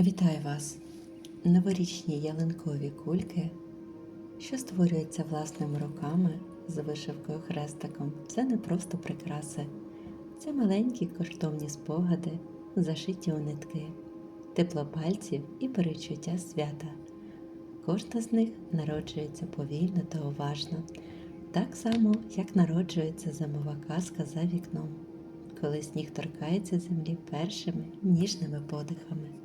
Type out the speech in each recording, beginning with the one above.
Вітаю вас! Новорічні ялинкові кульки, що створюються власними руками з вишивкою хрестиком. Це не просто прикраси, це маленькі коштовні спогади, зашиті у нитки, тепло пальців і перечуття свята. Кожна з них народжується повільно та уважно, так само, як народжується зимова казка за вікном, коли сніг торкається землі першими ніжними подихами.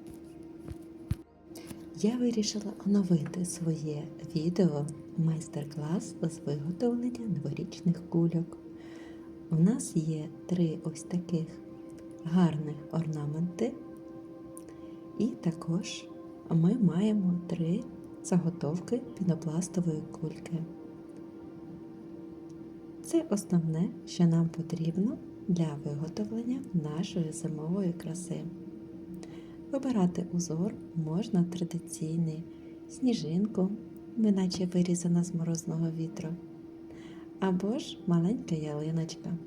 Я вирішила оновити своє відео майстер-клас з виготовлення новорічних кульок. У нас є три ось таких гарних орнаменти, і також ми маємо три заготовки пінопластової кульки. Це основне, що нам потрібно для виготовлення нашої зимової краси. Вибирати узор можна традиційний, сніжинку, неначе вирізана з морозного вітру, або ж маленька ялиночка.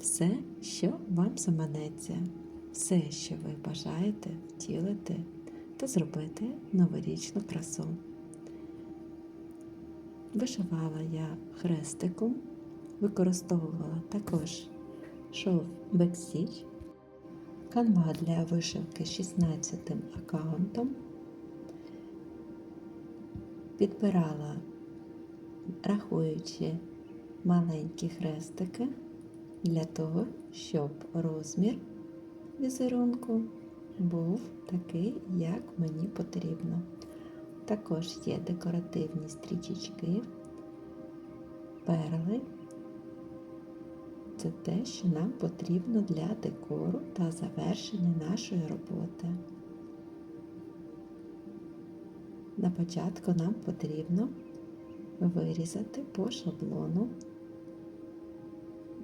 Все, що вам заманеться, все, що ви бажаєте втілити та зробити новорічну красу. Вишивала я хрестиком, використовувала також шов бексіч, канва для вишивки 16 аккаунтом, підбирала, рахуючи маленькі хрестики для того, щоб розмір візерунку був такий, як мені потрібно. Також є декоративні стрічечки, перли. Це те, що нам потрібно для декору та завершення нашої роботи. На початку нам потрібно вирізати по шаблону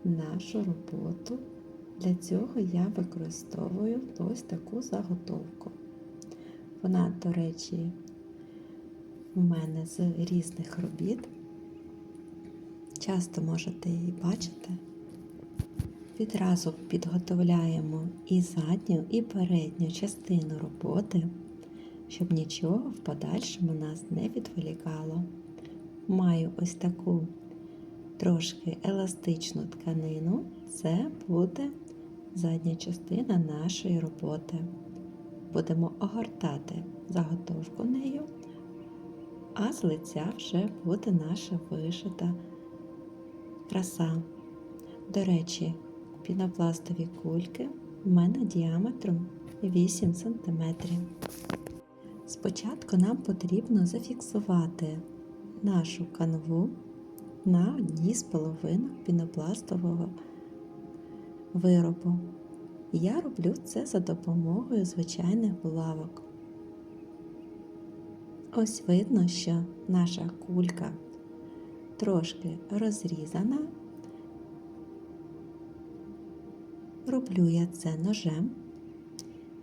нашу роботу. Для цього я використовую ось таку заготовку. Вона, до речі, у мене з різних робіт. Часто можете її бачити. Відразу підготовляємо і задню, і передню частину роботи, щоб нічого в подальшому нас не відволікало. Маю ось таку трошки еластичну тканину, це буде задня частина нашої роботи. Будемо огортати заготовку нею, а з лиця вже буде наша вишита краса. До речі, пінопластові кульки у мене діаметром 8 см. Спочатку нам потрібно зафіксувати нашу канву на одній з половинок пінопластового виробу. Я роблю це за допомогою звичайних булавок. Ось видно, що наша кулька трошки розрізана. Роблю я це ножем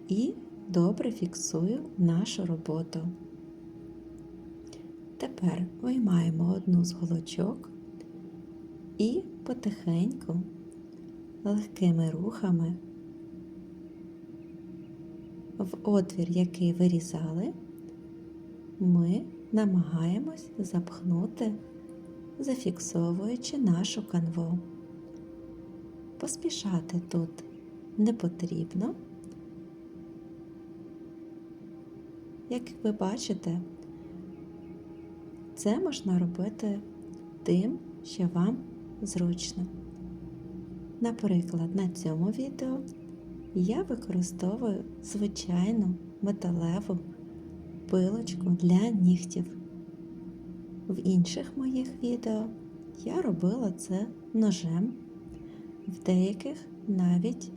і добре фіксую нашу роботу. Тепер виймаємо одну з голочок і потихеньку, легкими рухами в отвір, який вирізали, ми намагаємось запхнути, зафіксовуючи нашу канву. Поспішати тут не потрібно. Як ви бачите, це можна робити тим, що вам зручно. Наприклад, на цьому відео я використовую звичайну металеву пилочку для нігтів. В інших моїх відео я робила це ножем в деяких навіть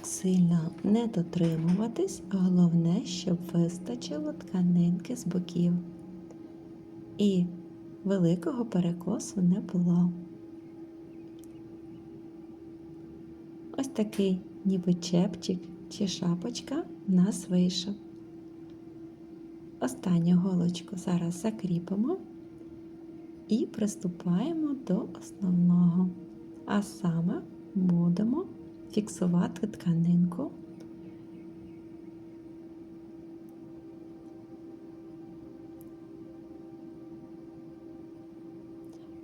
так сильно не дотримуватись, головне, щоб вистачило тканинки з боків. І великого перекосу не було. Ось такий ніби чепчик чи шапочка в нас вийшов. Останню голочку зараз закріпимо і приступаємо до основного. А саме будемо фіксувати тканинку.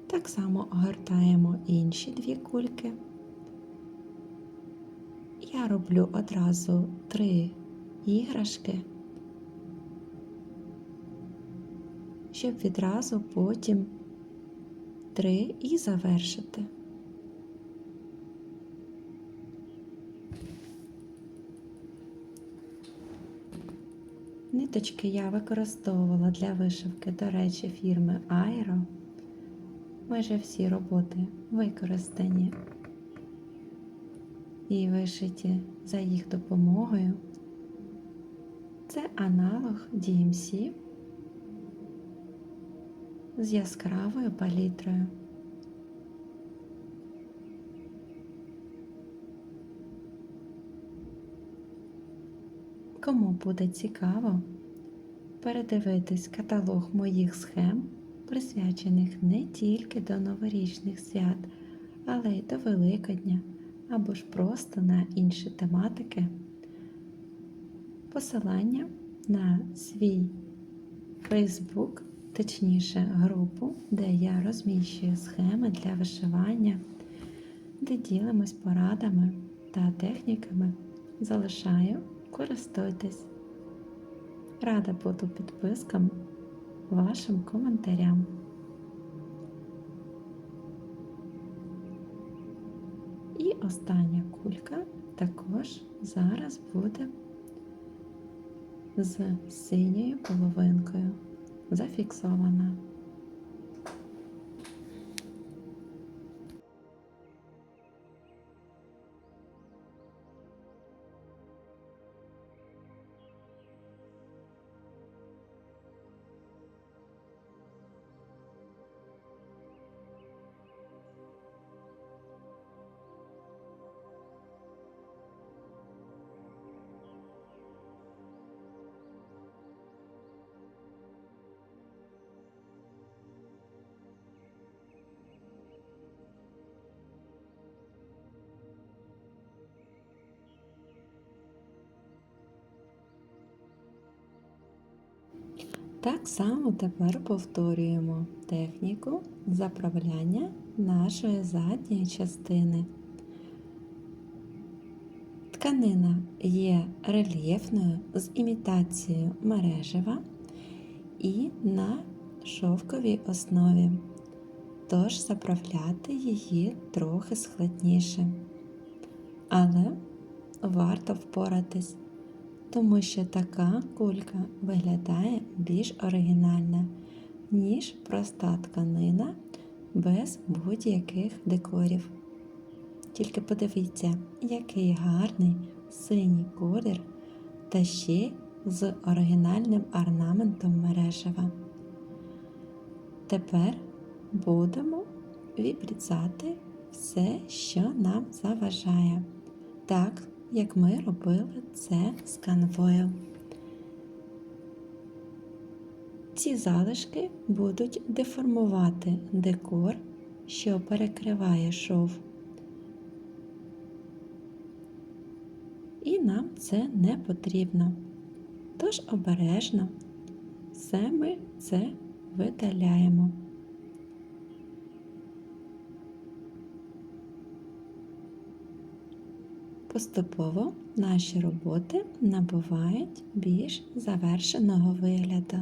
Так само огортаємо інші дві кульки. Я роблю одразу три іграшки, щоб відразу потім три і завершити. Ниточки я використовувала для вишивки, до речі, фірми Aero. Майже всі роботи використані і вишиті за їх допомогою. Це аналог DMC з яскравою палітрою. Кому буде цікаво передивитись каталог моїх схем, присвячених не тільки до новорічних свят, але й до Великодня або ж просто на інші тематики, посилання на свій Facebook, точніше групу, де я розміщую схеми для вишивання, де ділимось порадами та техніками, залишаю, користуйтесь. Рада буду підпискам, вашим коментарям. І остання кулька також зараз буде з синьою половинкою зафіксована. Так само тепер повторюємо техніку заправляння нашої задньої частини. Тканина є рельєфною з імітацією мережева і на шовковій основі, тож заправляти її трохи складніше. Але варто впоратись тому що така кулька виглядає більш оригінально, ніж проста тканина без будь-яких декорів. Тільки подивіться, який гарний синій колір та ще з оригінальним орнаментом мережева. Тепер будемо відрізати все, що нам заважає. Так, як ми робили це з канвою. Ці залишки будуть деформувати декор, що перекриває шов. І нам це не потрібно. Тож обережно все ми це видаляємо. Поступово наші роботи набувають більш завершеного вигляду.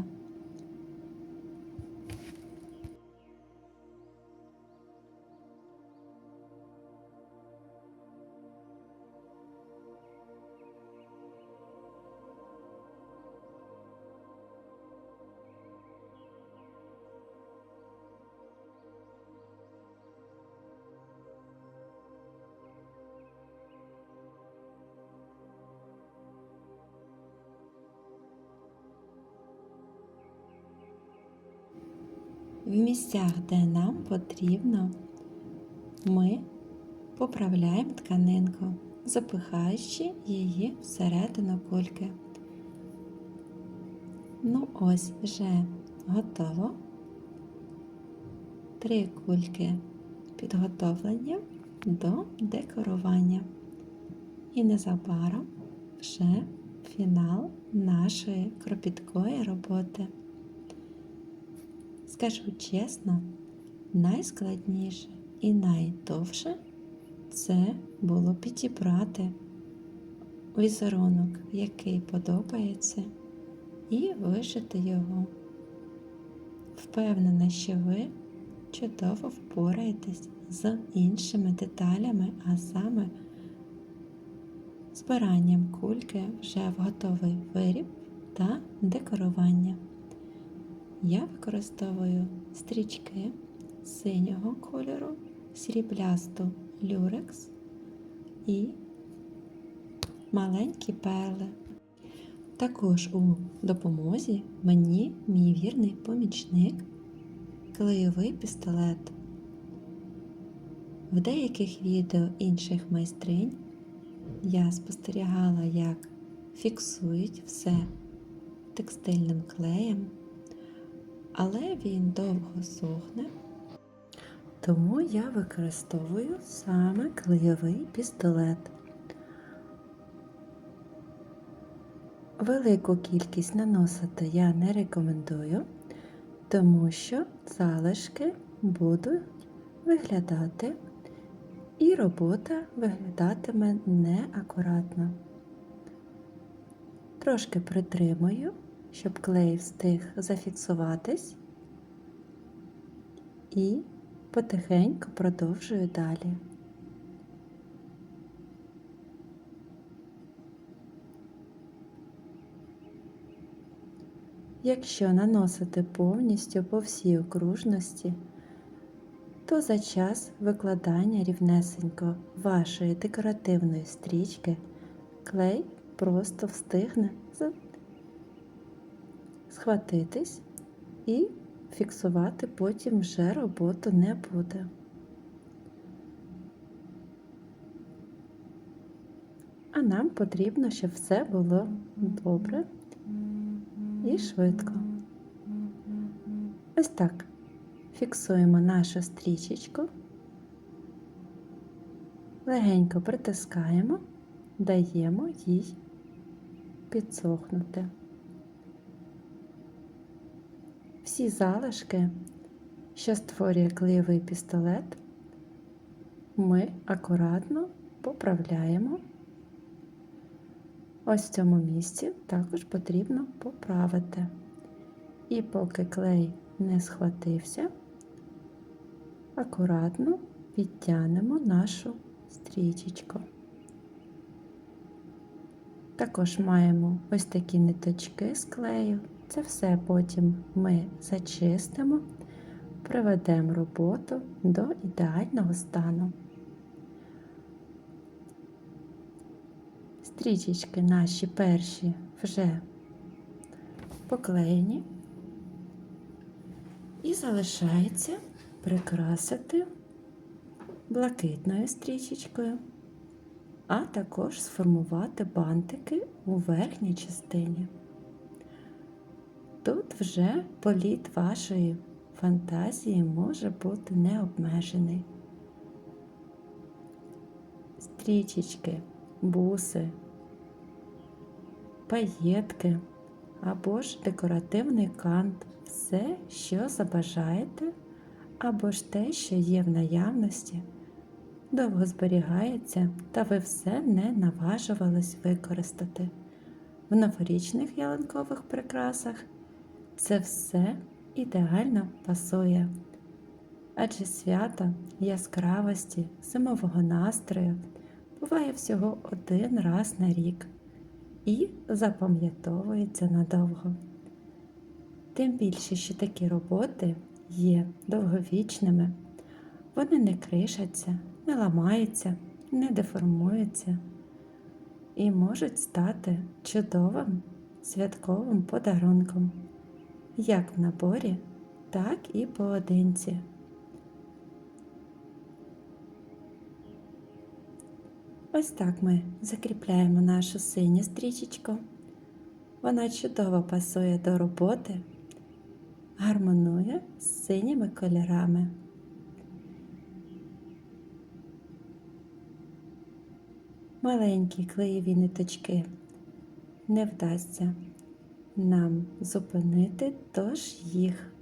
В місцях, де нам потрібно, ми поправляємо тканинку, запихаючи її всередину кульки. Ну ось вже готово. Три кульки підготовлені до декорування. І незабаром вже фінал нашої кропіткої роботи. Скажу чесно, найскладніше і найдовше це було підібрати візерунок, який подобається, і вишити його. Впевнена, що ви чудово впораєтесь з іншими деталями, а саме збиранням кульки вже в готовий виріб та декорування. Я використовую стрічки синього кольору, сріблясту люрекс і маленькі перли. Також у допомозі мені мій вірний помічник клеєвий пістолет. В деяких відео інших майстринь я спостерігала, як фіксують все текстильним клеєм, але він довго сохне, тому я використовую саме клеєвий пістолет. Велику кількість наносити я не рекомендую, тому що залишки будуть виглядати і робота виглядатиме неакуратно. Трошки притримую, щоб клей встиг зафіксуватись, і потихеньку продовжую далі. Якщо наносити повністю по всій окружності, то за час викладання рівнесенько вашої декоративної стрічки клей просто встигне схватитись і фіксувати потім вже роботу не буде. А нам потрібно, щоб все було добре і швидко. Ось так. Фіксуємо нашу стрічечку, легенько притискаємо, даємо їй підсохнути. Всі залишки, що створює клеєвий пістолет, ми акуратно поправляємо. Ось в цьому місці також потрібно поправити. І поки клей не схватився, акуратно підтягнемо нашу стрічечку. Також маємо ось такі ниточки з клею. Це все потім ми зачистимо, приведемо роботу до ідеального стану. Стрічечки наші перші вже поклеєні і залишається прикрасити блакитною стрічечкою, а також сформувати бантики у верхній частині. Тут вже політ вашої фантазії може бути необмежений. Стрічечки, буси, паєтки або ж декоративний кант, все, що забажаєте або ж те, що є в наявності, довго зберігається, та ви все не наважувались використати. В новорічних ялинкових прикрасах це все ідеально пасує. Адже свято яскравості, зимового настрою буває всього один раз на рік і запам'ятовується надовго. Тим більше, що такі роботи є довговічними, вони не кришаться, не ламаються, не деформуються і можуть стати чудовим святковим подарунком, як в наборі, так і поодинці. Ось так ми закріпляємо нашу синю стрічечку. Вона чудово пасує до роботи, гармонує з синіми кольорами. Маленькі клеєві ниточки не вдасться нам зупинити, тож їх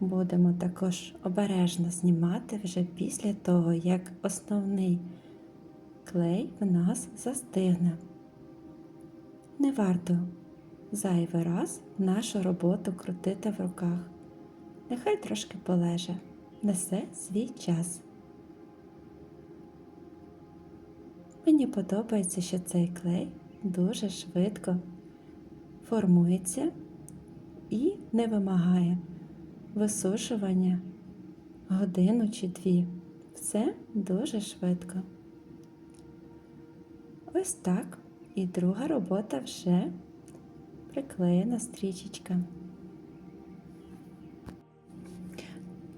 будемо також обережно знімати вже після того, як основний клей в нас застигне. Не варто зайвий раз нашу роботу крутити в руках. Нехай трошки полеже, несе свій час. Мені подобається, що цей клей дуже швидко формується і не вимагає висушування годину чи дві. Все дуже швидко. Ось так. І друга робота вже приклеєна стрічечка.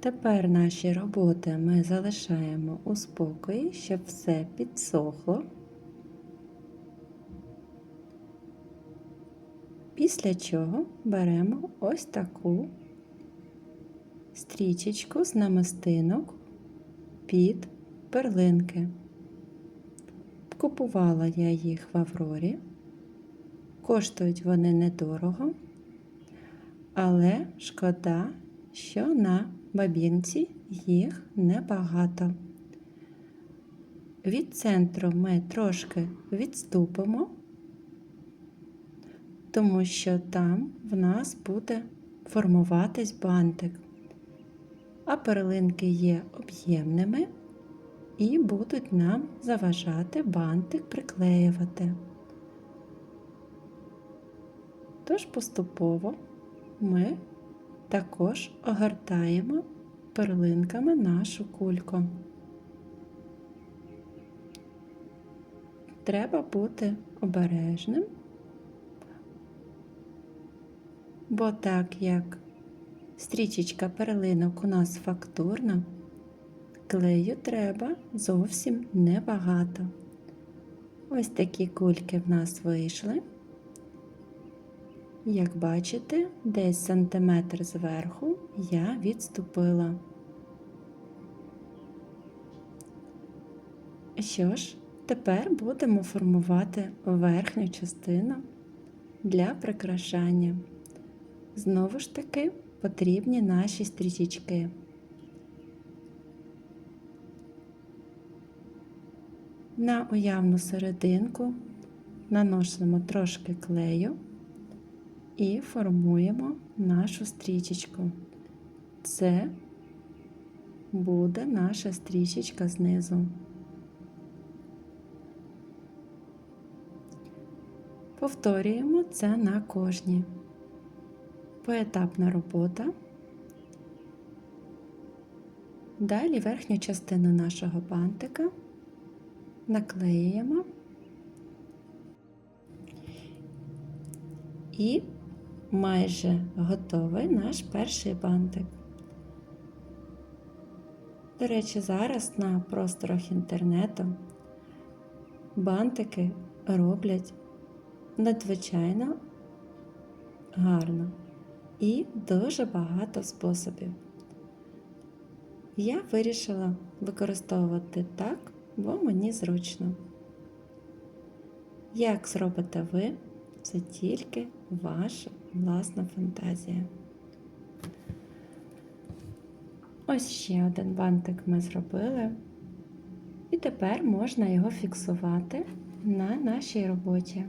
Тепер наші роботи ми залишаємо у спокої, щоб все підсохло. Після чого беремо ось таку стрічечку з намистинок під перлинки. Купувала я їх в Аврорі. Коштують вони недорого, але шкода, що на бабінці їх небагато. Від центру ми трошки відступимо, тому що там в нас буде формуватись бантик, а перлинки є об'ємними і будуть нам заважати бантик приклеювати. Тож поступово ми також огортаємо перлинками нашу кульку. Треба бути обережним, бо так як стрічечка перлинок у нас фактурна, клею треба зовсім небагато. Ось такі кульки в нас вийшли. Як бачите, десь сантиметр зверху я відступила. Що ж, тепер будемо формувати верхню частину для прикрашання. Знову ж таки потрібні наші стрічечки. На уявну серединку наносимо трошки клею і формуємо нашу стрічечку. Це буде наша стрічечка знизу. Повторюємо це на кожній. Поетапна робота. Далі верхню частину нашого бантика наклеюємо і майже готовий наш перший бантик. До речі, зараз на просторах інтернету бантики роблять надзвичайно гарно і дуже багато способів. Я вирішила використовувати так, бо мені зручно. Як зробите ви, це тільки ваша власна фантазія. Ось ще один бантик ми зробили, і тепер можна його фіксувати на нашій роботі.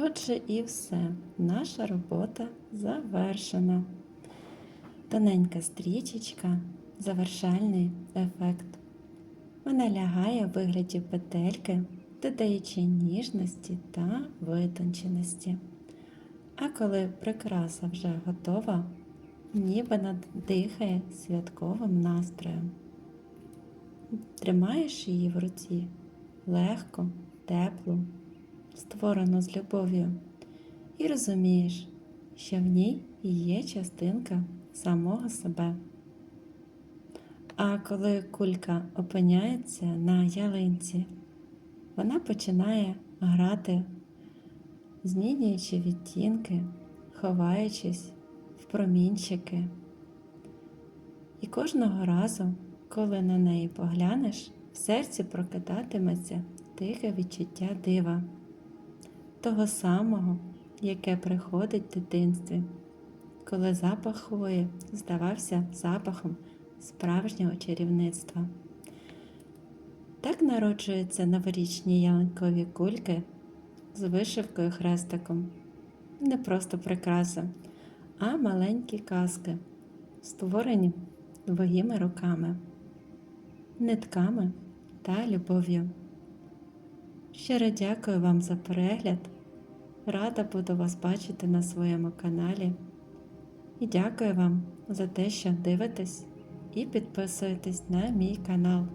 Отже, і все. Наша робота завершена. Тоненька стрічечка, завершальний ефект. Вона лягає в вигляді петельки, додаючи ніжності та витонченості. А коли прикраса вже готова, ніби надихає святковим настроєм. Тримаєш її в руці легко, теплу, створену з любов'ю, і розумієш, що в ній є частинка самого себе. А коли кулька опиняється на ялинці, вона починає грати, змінюючи відтінки, ховаючись в промінчики. І кожного разу, коли на неї поглянеш, в серці прокидатиметься тихе відчуття дива, того самого, яке приходить в дитинстві, коли запах хвої здавався запахом справжнього чарівництва. Так народжуються новорічні ялинкові кульки з вишивкою хрестиком. Не просто прикраса, а маленькі казки, створені твоїми руками, нитками та любов'ю. Щиро дякую вам за перегляд. Рада буду вас бачити на своєму каналі. І дякую вам за те, що дивитесь і підписуєтесь на мій канал.